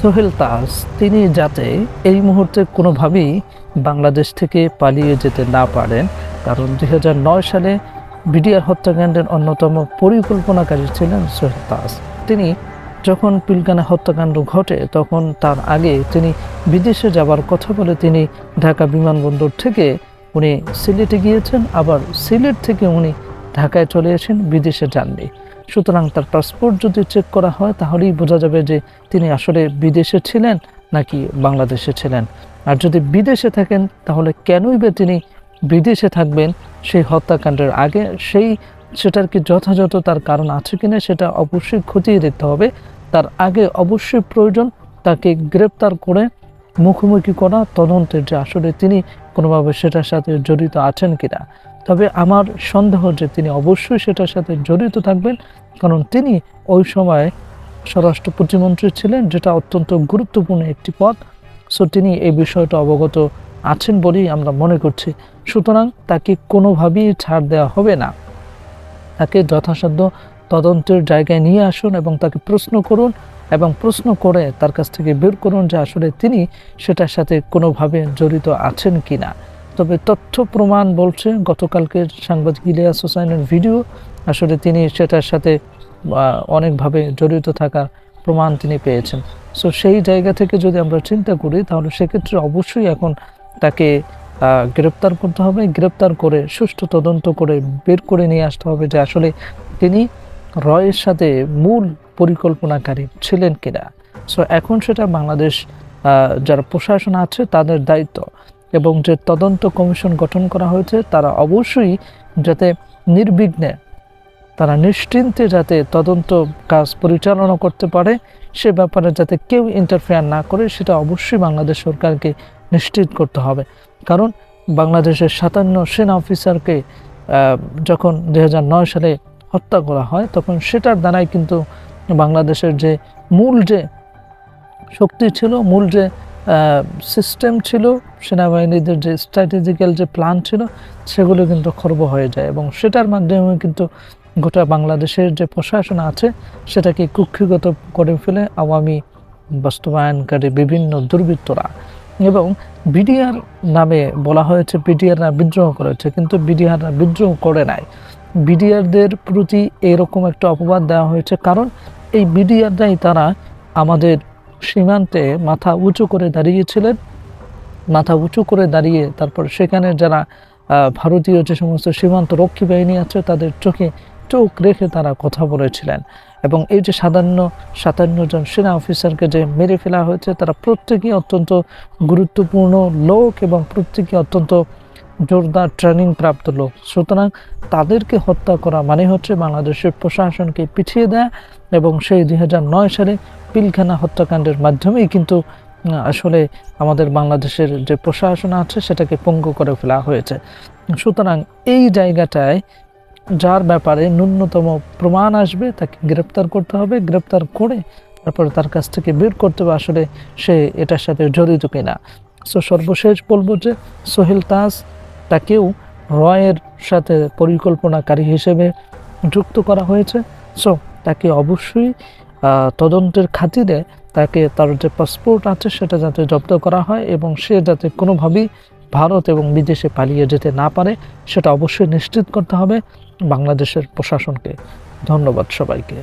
সোহেল তাস, তিনি যাতে এই মুহূর্তে কোনোভাবেই বাংলাদেশ থেকে পালিয়ে যেতে না পারেন। কারণ দুই হাজার নয় সালে বিডিআর হত্যাকাণ্ডের অন্যতম পরিকল্পনাকারী ছিলেন সোহেল তাস। তিনি যখন পিলকানা হত্যাকাণ্ড ঘটে, তখন তার আগে তিনি বিদেশে যাবার কথা বলে তিনি ঢাকা বিমানবন্দর থেকে উনি সিলেটে গিয়েছেন, আবার সিলেট থেকে উনি ঢাকায় চলে এসেন বিদেশে যাননি। সুতরাং তার পাসপোর্ট যদি চেক করা হয়, তাহলেই বোঝা যাবে যে তিনি আসলে বিদেশে ছিলেন নাকি বাংলাদেশে ছিলেন। আর যদি বিদেশে থাকেন, তাহলে কেনই বা তিনি বিদেশে থাকবেন? সেই হত্যাকাণ্ডের আগে সেই, সেটার কি যথাযথ তার কারণ আছে কিনা সেটা অবশ্যই খতিয়ে দেখতে হবে। তার আগে অবশ্যই প্রয়োজন তাকে গ্রেপ্তার করে মুখোমুখি করা তদন্তের যে আসলে তিনি কোনোভাবে সেটার সাথে জড়িত আছেন কিনা। তবে আমার সন্দেহ যে তিনি অবশ্যই সেটার সাথে জড়িত থাকবেন, কারণ তিনি ওই সময় স্বরাষ্ট্র প্রতিমন্ত্রী ছিলেন, যেটা অত্যন্ত গুরুত্বপূর্ণ একটি পদ। সো তিনি এই বিষয়টা অবগত আছেন বলেই আমরা মনে করছি। সুতরাং তাকে কোনোভাবেই ছাড় দেওয়া হবে না। তাকে যথাসাধ্য তদন্তের জায়গায় নিয়ে আসুন এবং তাকে প্রশ্ন করুন এবং প্রশ্ন করে তার কাছ থেকে বের করুন যে আসলে তিনি সেটার সাথে কোনোভাবে জড়িত আছেন কি না তবে তথ্য প্রমাণ বলছে, গতকালকের সাংবাদিক ইলিয়াস হোসাইনের ভিডিও, আসলে তিনি সেটার সাথে অনেকভাবে জড়িত থাকার প্রমাণ তিনি পেয়েছেন। সো সেই জায়গা থেকে যদি আমরা চিন্তা করি, তাহলে সেক্ষেত্রে অবশ্যই এখন তাকে গ্রেপ্তার করতে হবে, গ্রেপ্তার করে সুষ্ঠু তদন্ত করে বের করে নিয়ে আসতে হবে যে আসলে তিনি রয়ের সাথে মূল পরিকল্পনাকারী ছিলেন কিনা। সো এখন সেটা বাংলাদেশ যারা প্রশাসন আছে, তাদের দায়িত্ব। এবং যে তদন্ত কমিশন গঠন করা হয়েছে, তারা অবশ্যই যাতে নির্বিঘ্নে, তারা নিশ্চিন্তে যাতে তদন্ত কাজ পরিচালনা করতে পারে, সে ব্যাপারে যাতে কেউ ইন্টারফেয়ার না করে, সেটা অবশ্যই বাংলাদেশ সরকারকে নিশ্চিত করতে হবে। কারণ বাংলাদেশের সাতান্ন সেনা অফিসারকে যখন দু হাজার নয় সালে হত্যা করা হয়, তখন সেটার দ্বারাই কিন্তু বাংলাদেশের যে মূল যে শক্তি ছিল, মূল যে সিস্টেম ছিল, সেনাবাহিনীদের যে স্ট্র্যাটেজিক্যাল যে প্ল্যান ছিল, সেগুলো কিন্তু খর্ব হয়ে যায় এবং সেটার মাধ্যমে কিন্তু গোটা বাংলাদেশের যে প্রশাসন আছে, সেটাকে কুক্ষিগত করে ফেলে আওয়ামী বাস্তবায়নকারী বিভিন্ন দুর্বৃত্তরা। এবং বিডিআর নামে বলা হয়েছে বিডিআররা বিদ্রোহ করেছে, কিন্তু বিডিআররা বিদ্রোহ করে নাই। বিডিআরদের প্রতি এরকম একটা অপবাদ দেওয়া হয়েছে, কারণ এই বিডিআররাই তারা আমাদের সীমান্তে মাথা উঁচু করে দাঁড়িয়েছিলেন। মাথা উঁচু করে দাঁড়িয়ে তারপর সেখানে যারা ভারতীয় যে সমস্ত সীমান্ত রক্ষী বাহিনী আছে, তাদের চোখে চোখ রেখে তারা কথা বলেছিলেন। এবং এই যে সাতান্ন সাতান্ন জন সেনা অফিসারকে যে মেরে ফেলা হয়েছে, তারা প্রত্যেকেই অত্যন্ত গুরুত্বপূর্ণ লোক এবং প্রত্যেকেই অত্যন্ত জোরদার ট্রেনিং প্রাপ্ত লোক। সুতরাং তাদেরকে হত্যা করা মানে হচ্ছে বাংলাদেশের প্রশাসনকে পিছিয়ে দেয়া এবং সেই দুই হাজার নয় সালে পিলখানা হত্যাকাণ্ডের মাধ্যমেই কিন্তু আসলে আমাদের বাংলাদেশের যে প্রশাসন আছে সেটাকে পঙ্গু করে ফেলা হয়েছে। সুতরাং এই জায়গাটায় যার ব্যাপারে ন্যূনতম প্রমাণ আসবে, তাকে গ্রেপ্তার করতে হবে। গ্রেপ্তার করে তারপরে তার কাছ থেকে বের করতে হবে আসলে সে এটার সাথে জড়িত কিনা। সো সর্বশেষ বলব যে সোহেল তাজ তাকেও রয়ের সাথে পরিকল্পনাকারী হিসেবে যুক্ত করা হয়েছে। সো তাকে অবশ্যই তদন্তের খাতিরে তাকে তার যে পাসপোর্ট আছে সেটা যাতে জব্দ করা হয় এবং সে যাতে কোনোভাবেই ভারত এবং বিদেশে পালিয়ে যেতে না পারে, সেটা অবশ্যই নিশ্চিত করতে হবে বাংলাদেশের প্রশাসনকে। ধন্যবাদ সবাইকে।